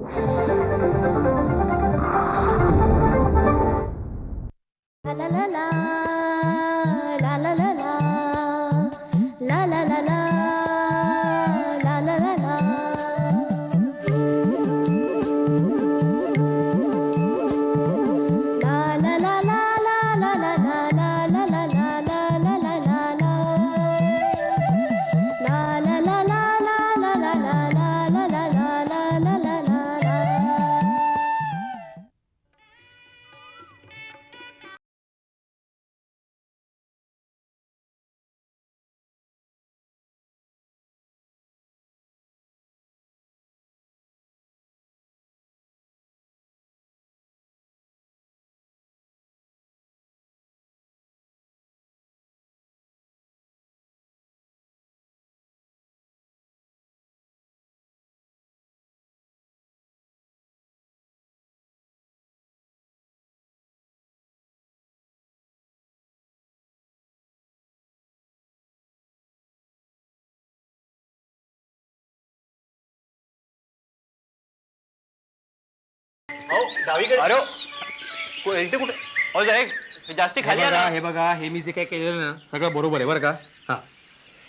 La la la la अहो डावीकडे. अरे को- इथे कुठे? अहो जरा एक जास्ती हे खाली बघा आला. हे बघा हे मी जे काही केलेलं ना सगळं बरोबर आहे बरं का? हा.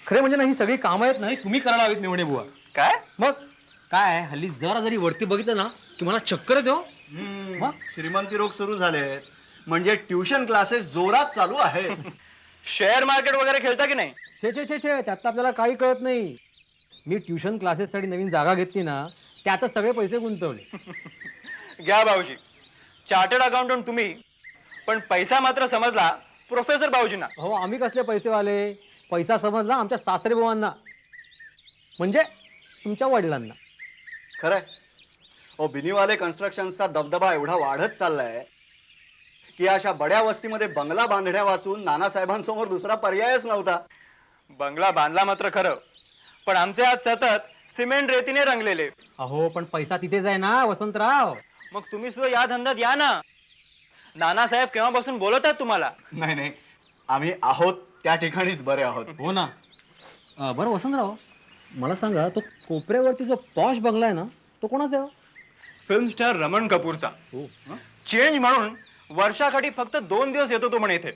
खरे म्हणजे ना ही सगळी कामं आहेत ना ही तुम्ही करायला हवीत मेवणे बुवा. काय? मग? काय आहे, हल्ली जरा जरी वरती बघितलं ना की मला चक्कर येतो हम्म, श्रीमंती रोग सुरू झाले म्हणजे ट्युशन क्लासेस जोरात चालू आहेत. शेअर मार्केट वगैरे खेळता की नाही? छे छे छे छे त्यात आपल्याला काही कळत नाही. मी ट्युशन क्लासेससाठी नवीन जागा घेतली ना त्यातच सगळे पैसे गुंतवले. घ्या भाऊजी. चार्टर्ड अकाउंटंट तुम्ही पण पैसा मात्र समजला प्रोफेसर भाऊजींना. हो आम्ही कसले पैसेवाले? पैसा समजला आमच्या सासरे बुवांना. म्हणजे तुमच्या वडिलांना. खरंय. ओ बिनीवाले कन्स्ट्रक्शनचा दबदबा एवढा वाढत चाललाय की अशा बड्या वस्तीमध्ये बंगला बांधण्या वाचून नानासाहेबांसमोर दुसरा पर्यायच नव्हता. बंगला बांधला मात्र खरं पण आमचे आज सतत सिमेंट रेतीने रंगलेले. अहो पण पैसा तिथेच आहे ना वसंतराव. मग तुम्ही सुद्धा या धंद्यात या ना. नानासाहेब केव्हापासून बोलत आहेत तुम्हाला? नाही नाही. आम्ही आहोत त्या ठिकाणीच बरे आहोत. हो ना. अं, बरं वसंतराव मला सांगा तो कोपऱ्यावरती जो पॉश बंगला आहे ना तो कोणाचा आहे हो? फिल्म स्टार रमण कपूरचा. चेंज म्हणून वर्षाकाठी फक्त दोन दिवस येतो तो म्हणे इथे.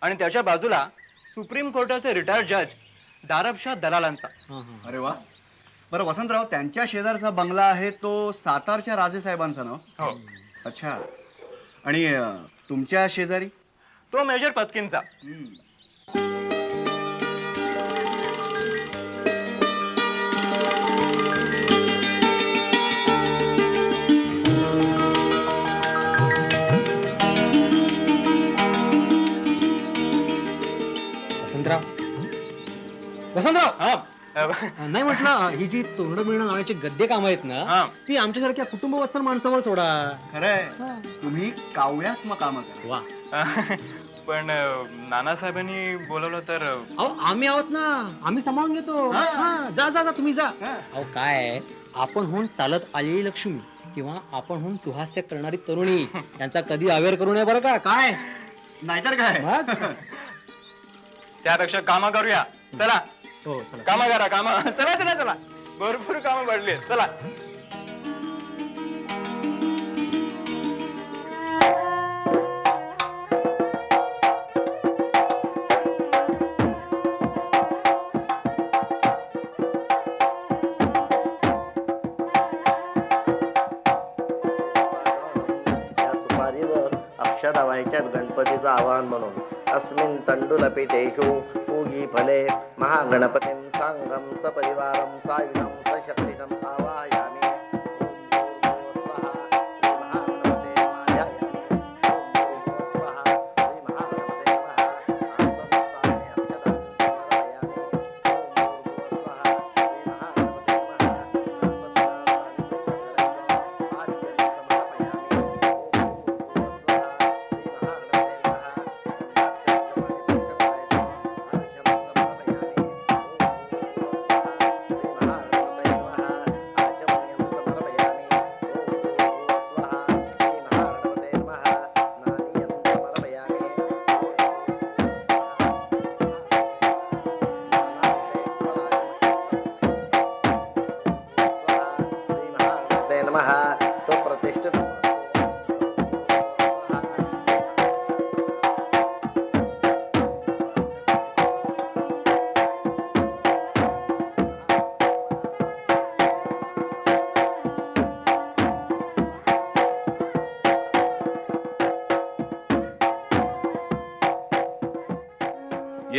आणि त्याच्या बाजूला सुप्रीम कोर्टाचे रिटायर्ड जज दारबशाह दलालांचा. हां, हां. अरे वा. बरं वसंतराव त्यांच्या शेजारचा बंगला आहे तो सातारच्या राजेसाहेबांचा ना? हो. अच्छा. आणि अं, तुमच्या शेजारी? तो मेजर पत्किनचा. वसंतराव. वसंतराव! हा. नाही म्हटलं ही जी तोंड मिळणं नावाची गद्य कामं आहेत हा. ना ती आमच्यासारख्या कुटुंबवत्सल माणसावर सोडा. खरंय तुम्ही काव्यात्मक कामं करा. वा. पण अ, नानासाहेबांनी बोलवलं तर अ, अहो आम्ही आहोत ना आम्ही सांभाळून घेतो. हा, जा जा जा तुम्ही जा. अहो काय आपण होऊन चालत आलेली लक्ष्मी किंवा आपण होऊन सुहास्य करणारी तरुणी यांचा कधी अवेअर करू नये बरं का? काय? नाहीतर काय? मग? त्यापेक्षा कामं करूया. चला. हो चला. करा काम चला चला चला. भरपूर कामं पडली चला. अस्मिन् तण्डुलपीठेषु पूगीफले महागणपतिं साङ्गं सपरिवारं सायुधं सतिणम् आवाय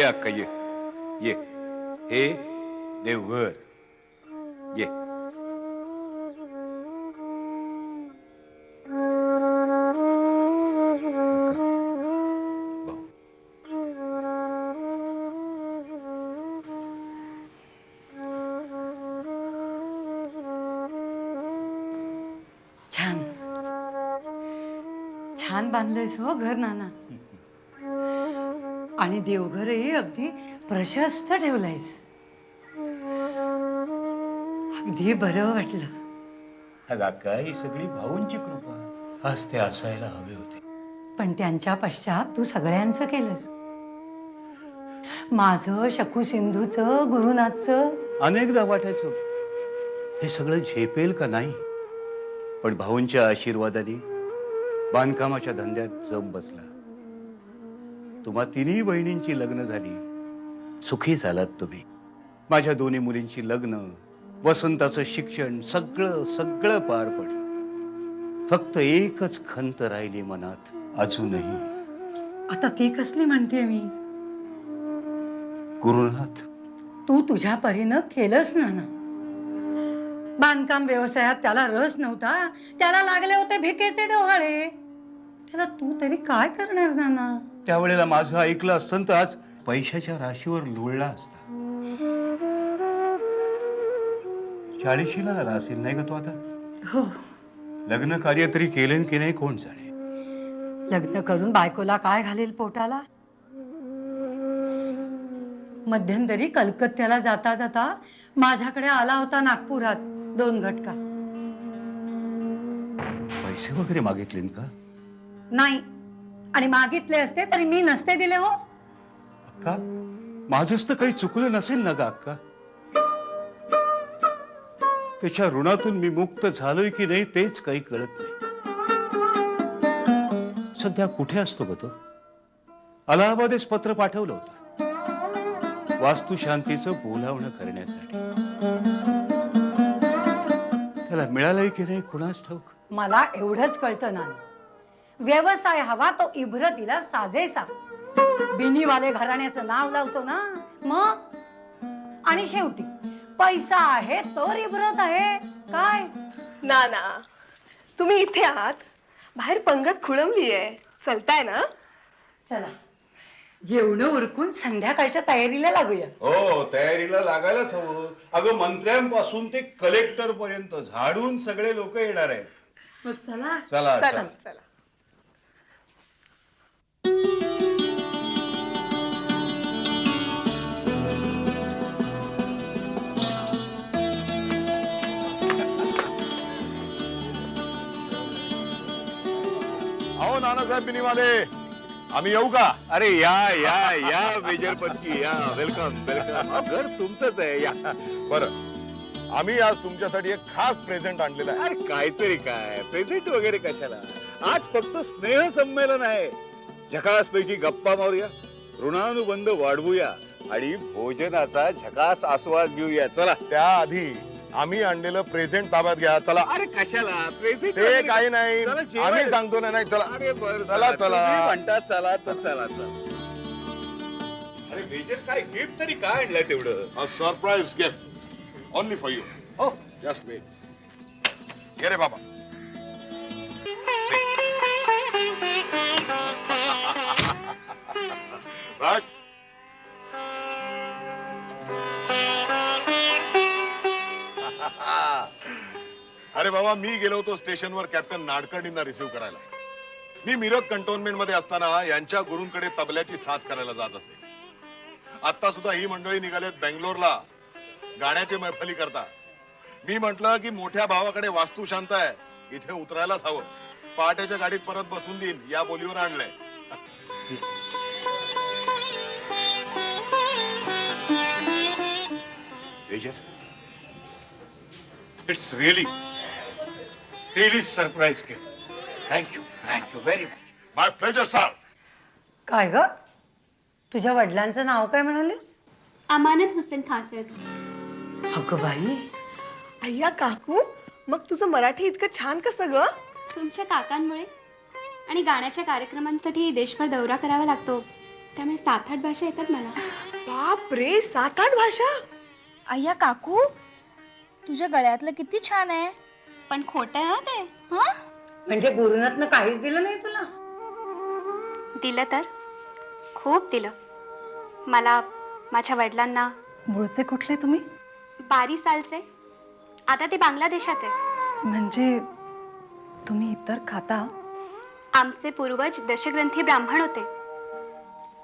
ये अक्का ये ये हे देवघर ये अक्का, भाऊ. छान छान बांधलंयस हो घर नाना आणि देवघरही अगदी प्रशस्त ठेवलंयस. अगदी बरं वाटलं. अक्का ही सगळी भाऊंची कृपा. आज ते असायला हवे होते. पण त्यांच्या पश्चात तू सगळ्यांचं केलंस. माझं शकू सिंधूचं गुरुनाथचं. अनेकदा वाटायचं हे सगळं झेपेल का नाही? पण भाऊंच्या आशीर्वादाने बांधकामाच्या धंद्यात जम बसला. तुम्हा तिन्ही बहिणींची लग्न झाली. सुखी झालात तुम्ही. माझ्या दोन्ही मुलींची लग्न वसंताचं शिक्षण सगळं सगळं पार पडलं. फक्त एकच खंत राहिली मनात अजूनही. आता ती कसली म्हणते मी? गुरुनाथ तू तुझ्या परीनं केलंस ना ना बांधकाम व्यवसायात त्याला रस नव्हता. त्याला लागले होते भिकेचे डोहाळे. त्याला तू तरी काय करणार नाना? त्यावेळेला माझं ऐकलं असतं तर आज पैशाच्या राशीवर लोळला असता. चाळीशीला आला असेल नाही का तो आता? हो. लग्न कार्य तरी केले की नाही कोण जाणे? लग्न करून बायकोला काय घालेल पोटाला? मध्यंतरी कलकत्त्याला जाता जाता माझ्याकडे आला होता नागपुरात दोन घटका. पैसे वगैरे मागितले का? नाही. आणि मागितले असते तरी मी नसते दिले हो. अक्का माझंच तर काही चुकलं नसेल ना गा अक्का. त्याच्या ऋणातून मी मुक्त झालोय की नाही तेच काही कळत नाही. सध्या कुठे असतो ग तो? अलाहाबादेस पत्र पाठवलं होतं. वास्तुशांतीचं बोलावणं करण्यासाठी. त्याला मिळालंय की नाही कुणाच ठाऊक? मला एवढंच कळतं ना व्यवसाय हवा तो इब्रतीला साजेसा. बिनीवाले घराण्याचं नाव लावतो ना मग? आणि शेवटी पैसा आहे तर इब्रत आहे. काय? ना ना तुम्ही इथे आहात. बाहेर पंगत खुळवली आहे चलताय ना? चला. जेवण उरकून संध्याकाळच्या तयारीला लागूया. हो तयारीला लागायलाच हवं. अगं मंत्र्यांपासून ते कलेक्टर पर्यंत झाडून सगळे लोक येणार आहेत. मग चला चला चला. चला. नानासाहेब बिनीवाले. आम्ही येऊ का? अरे या या या मेजर या वेलकम वेलकम घर तुमचंच आहे या. बरं. आम्ही आज तुमच्यासाठी एक खास प्रेझेंट आणलेलं आहे. अरे काहीतरी काय? प्रेझेंट वगैरे कशाला? आज फक्त स्नेह संमेलन आहे. झकास पैकी गप्पा मारूया ऋणानुबंध वाढवूया आणि भोजनाचा झकास आस्वाद घेऊया. चला. त्याआधी आम्ही आणलेलं प्रेझेंट ताब्यात घ्या चला अरे कशाला प्रेझेंट ते काही नाही चला. आम्ही सांगतो ना नाही चला अरे बर चला, चला. म्हणता चला तर चला चला अरे मेजर काय गिफ्ट तरी काय आणलंय तेवढं A surprise gift. Only for you. हो Just wait. Get it, Baba. Raj. अरे बाबा मी गेलो होतो स्टेशनवर कॅप्टन नाडकर्णींना रिसिव्ह करायला. मी मिरज कंटोनमेंटमध्ये असताना यांच्या गुरूंकडे तबल्याची साथ करायला जात असे. आता सुद्धा ही मंडळी निघालेत बेंगलोरला. गाण्याचे मैफली करता मी म्हंटल की मोठ्या भावाकडे वास्तू शांत आहे. इथे उतरायलाच हवं. पहाटेच्या गाडीत परत बसून देईन. या बोलीवर आणलंय. इट्स रिअली रिअली सरप्राईज केलं thank you thank you very much my pleasure sir काय ग? तुझ्या वडिलांचं नाव काय म्हणालीस? अमानत हुसेन खान साहेब अगं बाई. अय्या काकू मग तुझं मराठी इतकं छान कसं ग? तुमच्या काकांमुळे आणि गाण्याच्या कार्यक्रमांसाठी देशभर दौरा करावा लागतो. त्यामुळे सात आठ भाषा येतात मला. बाप रे सात आठ भाषा? अय्या काकू तुझ्या गळ्यातलं किती छान आहे. पण खोटं आहे हं ते. हं? म्हणजे गुरुनाथनं काहीच दिलं नाही तुला? दिलं तर? खूप दिलं. मला माझ्या वडिलांना. मूळचे कुठले तुम्ही? बारी सालचे. आता ते बांगलादेशात आहे. म्हणजे तुम्ही इतर खाता? आमचे पूर्वज दशग्रंथी ब्राह्मण होते.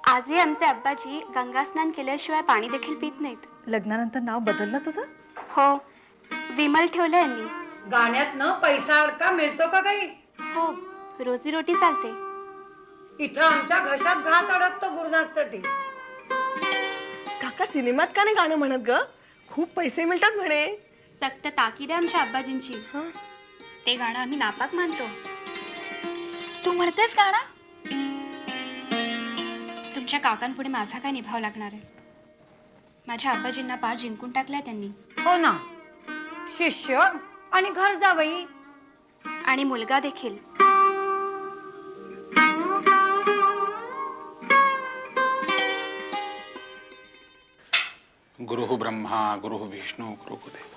आजही आमचे अब्बाजी गंगास्नान केल्याशिवाय पाणी देखील पित नाहीत. लग्नानंतर नाव बदललं तुझं? हो. विमल ठेवलं यांनी. गाण्यात न पैसा अडका मिळतो का काही? हो रोजीरोटी चालते. इथं आमच्या घशात घास अडकतो गुरुनाथसाठी. काका सिनेमात का नाही गाणं म्हणत ग? खूप पैसे मिळतात म्हणे. सक्त ताकीद आहे आमच्या अब्बाजींची हं? ते गाणं आम्ही नापाक मानतो. तू म्हणतेस गाणं? तुमच्या काकांपुढे माझा काय निभाव लागणार आहे? माझ्या अब्बाजींना पार जिंकून टाकलाय त्यांनी. हो ना. शिष्य आणि घर जावई आणि मुलगा देखील. गुरु ब्रह्मा गुरु विष्णू गुरु देव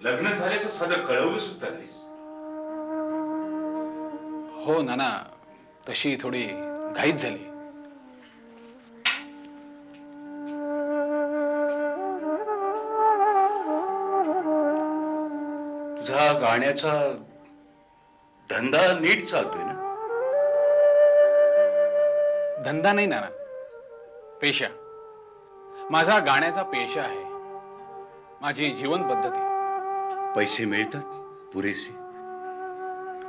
लग्न झाल्याचं साधं कळवलं सुद्धा नाहीस. हो नाना तशी थोडी घाईच झाली. गाण्याचा धंदा नीट चालतोय ना? धंदा नाही नाना. पेशा. माझा गाण्याचा पेशा आहे. माझी जीवन पद्धती. पैसे मिळतात पुरेसे.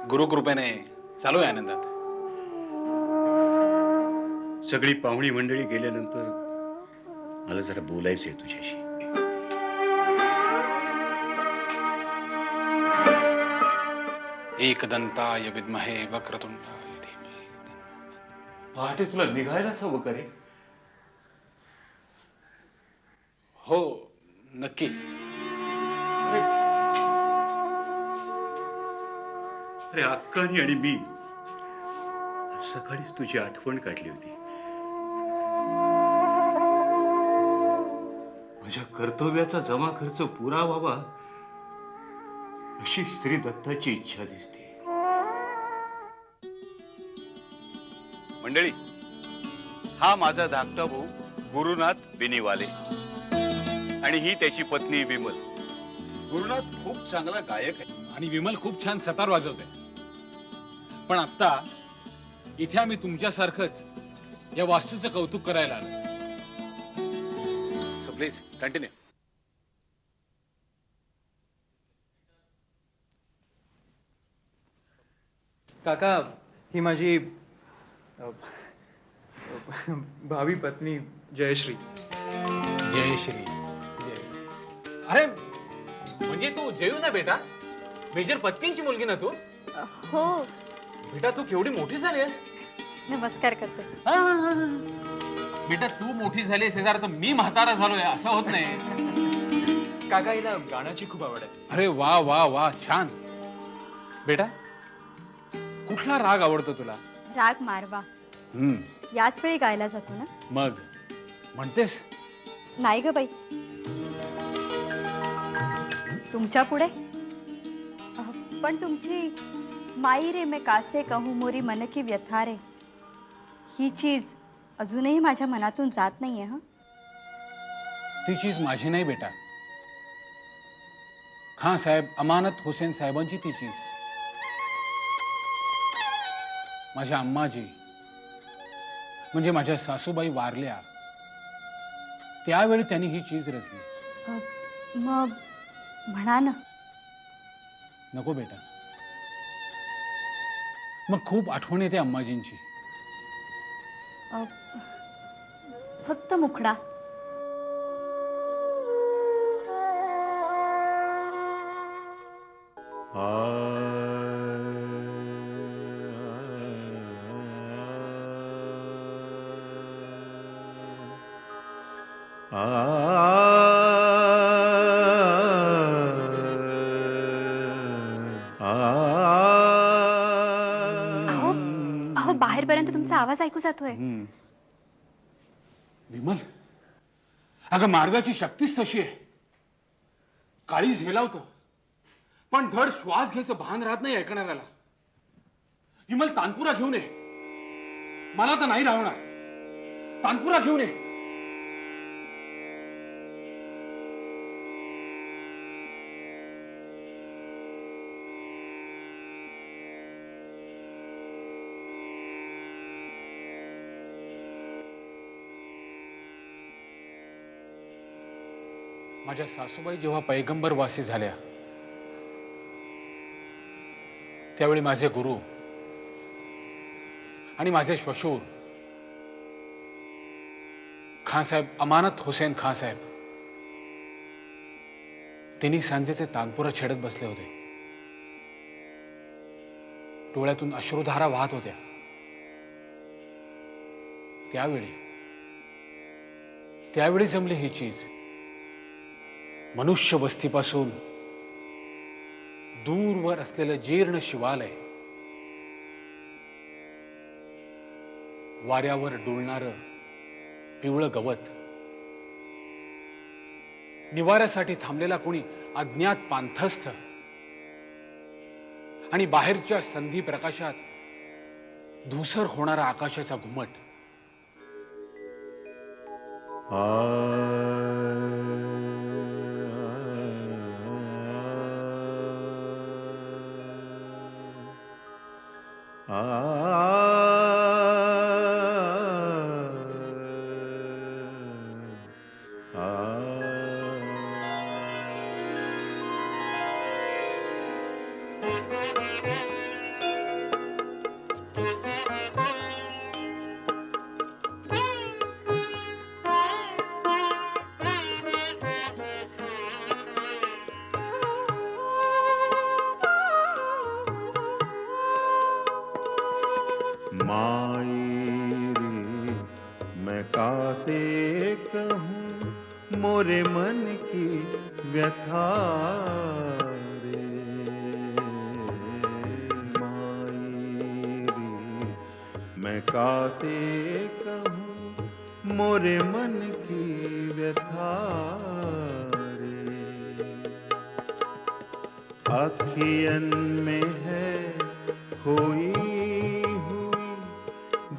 गुरुकृपेने चालू आहे आनंदात. सगळी पाहुणी मंडळी गेल्यानंतर मला जरा बोलायचंय तुझ्याशी. एकदंताय विद्महे वक्रतुंडाय धीमहि पहाटे तुला निघायलाच हवं का रे हो नक्की. अरे. अक्कानी आणि मी. सकाळीच तुझी आठवण काढली होती. माझ्या कर्तव्याचा जमा खर्च पुरा व्हावा अशी श्री दत्ताची इच्छा दिसते. मंडळी हा माझा धाकटा भाऊ गुरुनाथ बिनीवाले. आणि ही त्याची पत्नी विमल. गुरुनाथ खूप चांगला गायक आहे. आणि विमल खूप छान सतार वाजवते पण आत्ता इथे आम्ही तुमच्यासारखंच या वास्तूचं कौतुक करायला आलो सो प्लीज कंटिन्यू काका ही माझी अ, भावी पत्नी जयश्री. जय श्री जय. अरे म्हणजे तू जयू ना बेटा? मेजर पत्नींची मुलगी ना तू? हो. बेटा तू केवढी मोठी झाली आहेस? नमस्कार करते. हा, हा, हा, हा. बेटा तू मोठी झाली शेजार तर मी म्हातारा झालोय असं होत नाही. काका हिला गाण्याची खूप आवड आहे. अरे वा वा वा छान. बेटा कुठला राग आवडतो तुला? राग मारवा. हम्म. याच वेळी गायला जातो ना? मग? म्हणतेस? नाही ग बाई. तुमच्यापुढे? अह, पण तुमची माई रे मैं कासे कहूँ मोरी मन की व्यथा रे. ही चीज अजूनही माझ्या मनातून जात नाहीये हं? ती चीज माझी नाही बेटा. खान साहेब अमानत हुसेन साहेबांची ती चीज. माझ्या अम्माजी म्हणजे माझ्या सासूबाई वारल्या त्यावेळी त्यांनी ही चीज रचली. मग म्हणा ना. नको बेटा. मग खूप आठवण येते अम्माजींची. फक्त मुखडा. आ आवाज ऐकू जातोय. विमल अगं मार्गाची शक्तीच तशी आहे. काळी झेलावतं पण धड श्वास घ्यायचं भान राहत नाही ऐकणाऱ्याला. विमल तानपुरा घेऊन ये. मला तर नाही राहणार. तानपुरा घेऊन ये. माझ्या सासूबाई जेव्हा पैगंबर वासी झाल्या त्यावेळी माझे गुरु आणि माझे श्वशूर खानसाहेब अमानत हुसेन खानसाहेब तिन्ही सांजेचे तानपुरा छेडत बसले होते. डोळ्यातून अश्रुधारा वाहत होत्या. त्यावेळी त्यावेळी जमली ही चीज. मनुष्य वस्तीपासून दूरवर असलेलं जीर्ण शिवालय वाऱ्यावर डुलणार पिवळं गवत निवाऱ्यासाठी थांबलेला कोणी अज्ञात पांथस्थ आणि बाहेरच्या संधी प्रकाशात धुसर होणारा आकाशाचा घुमट. आ... अखियन में है खोई हुई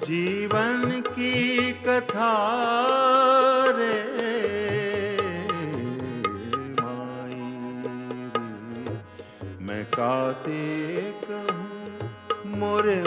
जीवन की कथा रे। माई मैं कासे कहूँ मोरे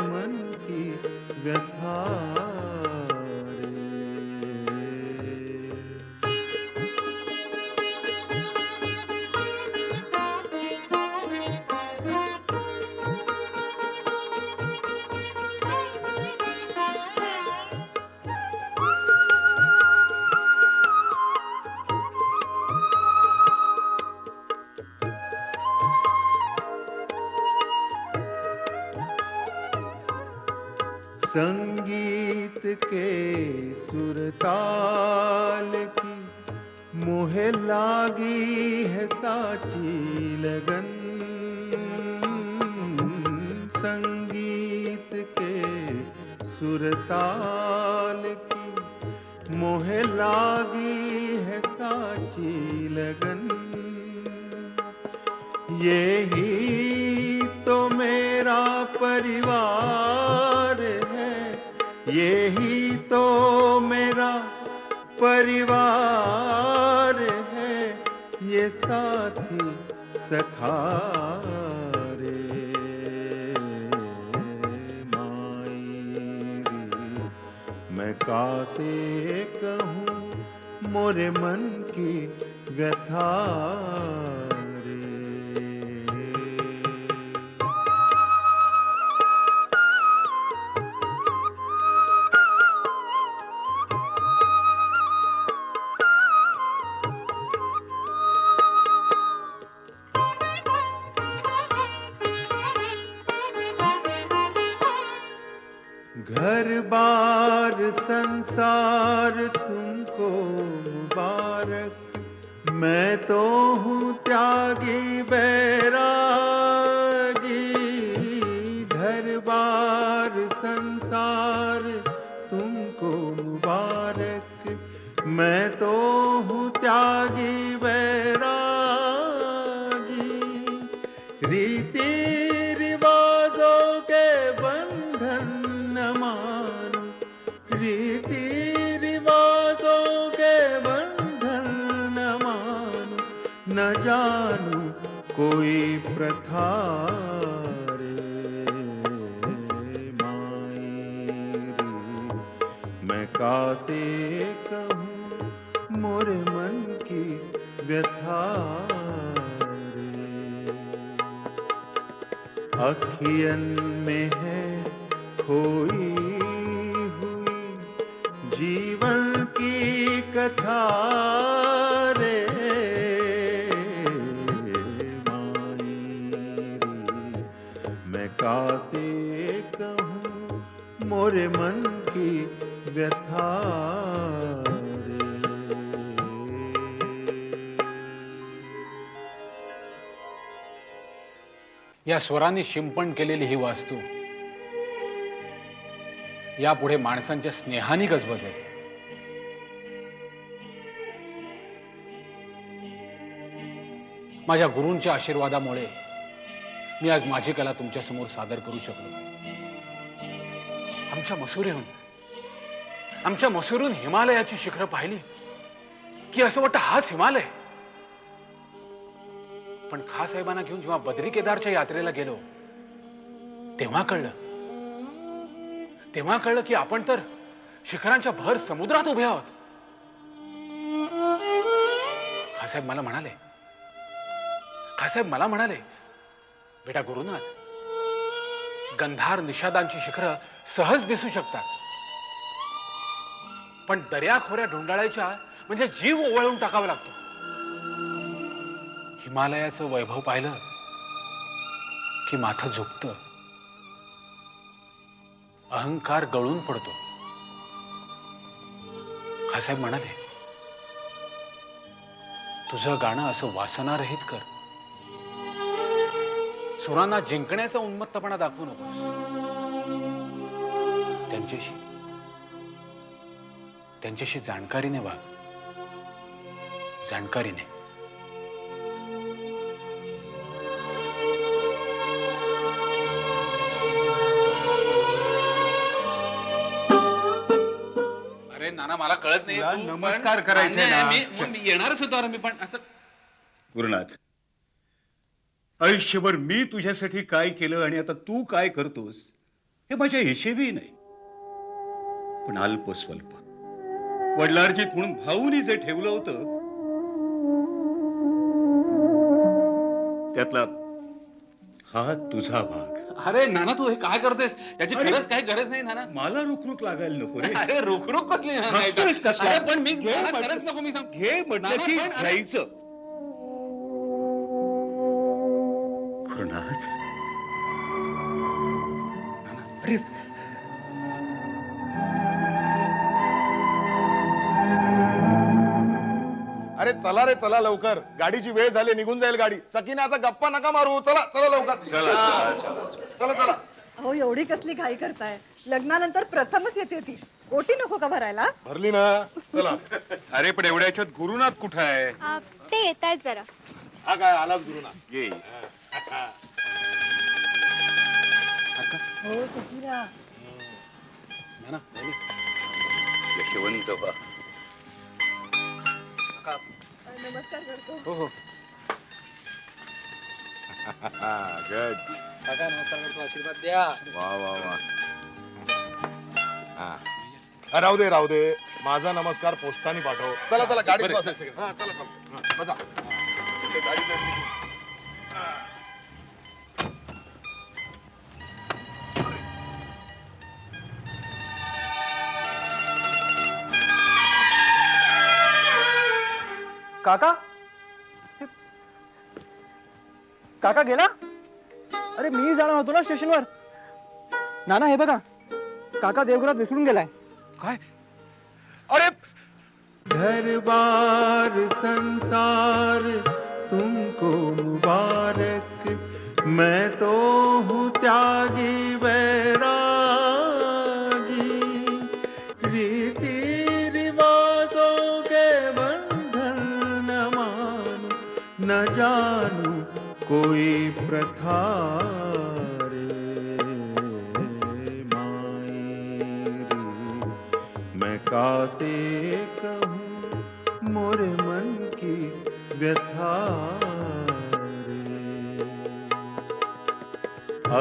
संगीत के सुरताल की मोहे लागी है साची लगन। संगीत के सुरताल की मोहे लागी है साची लगन। यही तो मेरा परिवार यही तो मेरा परिवार है, ये साथी सखा रे माई रे मैं कासे कहूँ, मोरे मन की व्यथा प्रथा रे मायरी। मैं कासे कहूँ मोरे मन की व्यथा अखियन में है खोई हुई जीवन की कथा मैं कासे कहूँ मोरे मन की व्यथा या स्वरांनी शिंपण केलेली ही वास्तू. यापुढे माणसांच्या स्नेहाने गजबजेल. माझ्या गुरूंच्या आशीर्वादामुळे मी आज माझी कला तुमच्यासमोर सादर करू शकलो. आमच्या मसुरीहून आमच्या मसुरीहून हिमालयाची शिखरं पाहिली. की असं वाटतं हाच हिमालय. पण खासाहेबांना घेऊन जेव्हा बद्री केदारच्या यात्रेला गेलो तेव्हा कळलं. तेव्हा कळलं की आपण तर शिखरांच्या भर समुद्रात उभे आहोत. खासाहेब मला म्हणाले. खासाहेब मला म्हणाले बेटा गुरुनाथ गंधार निषादांची शिखरं सहज दिसू शकतात. पण दर्याखोऱ्या ढोंडाळायच्या म्हणजे जीव ओवाळून टाकावा लागतो. हिमालयाचं वैभव पाहिलं की माथं झुकत. अहंकार गळून पडतो. खासाहेब म्हणाले तुझं गाणं असं वासनारहित कर. सुरांना जिंकण्याचा उन्मत्तपणा दाखवू नकोस. त्यांच्याशी त्यांच्याशी जाणकारीने वाग. जाणकारीने. अरे नाना मला कळत नाही नमस्कार करायचे. मी- येणारच होतो मी पण असं गुरुनाथ आयुष्यभर मी तुझ्यासाठी काय केलं आणि आता तू काय करतोस हे माझ्या हिशेबी नाही. पण अल्प स्वल्प. वडिलार्जित म्हणून भाऊनी जे ठेवलं होतं त्यातला हा तुझा भाग. अरे नाना तू हे काय करतोयस याची खरंच काही गरज नाही नाना. मला रुखरुख लागायला नको रे. अरे रुख रुख कसली पण मी घे नको मी सांग. घे म्हटलं की पण अरे- घ्यायचं गुरुनाथ अरे! अरे चला रे चला लवकर. गाडीची वेळ झाली निघून जाईल गाडी. सकीने आता गप्पा नका मारू. चला चला लवकर. चला चला हो एवढी कसली घाई करताय. लग्नानंतर प्रथमच येते ती. ओटी नको का भरायला? भरली ना. चला. अरे पण एवढ्या याच्यात गुरुनाथ कुठं आहे? ते येत आहेत जरा. हा काय आलाच गुरुना ये. हो सुखीरा. बोली. यशवंत नमस्कार करतो. हो हो. गुड काका नमस्कार करतो. आशीर्वाद द्या. वा वा वा. हा. राहू दे राहू दे. माझा नमस्कार पोस्टाने पाठव. चला चला बसा. चल, चल. चला चला. बसा. इथे काका? काका गेला? अरे मी जाणार होतो ना स्टेशनवर. नाना हे बघा. काका देवघरात विसरून गेलाय. काय? अरे! घर बार संसार तुमको मुबारक। मैं तो हूँ त्यागी वैरागी। रीति जानू कोई प्रथा रे। मायरी, मैं कासे कहूँ मोरे मन की व्यथा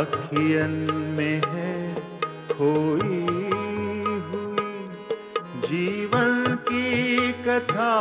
अखियन में है खोई हुई जीवन की कथा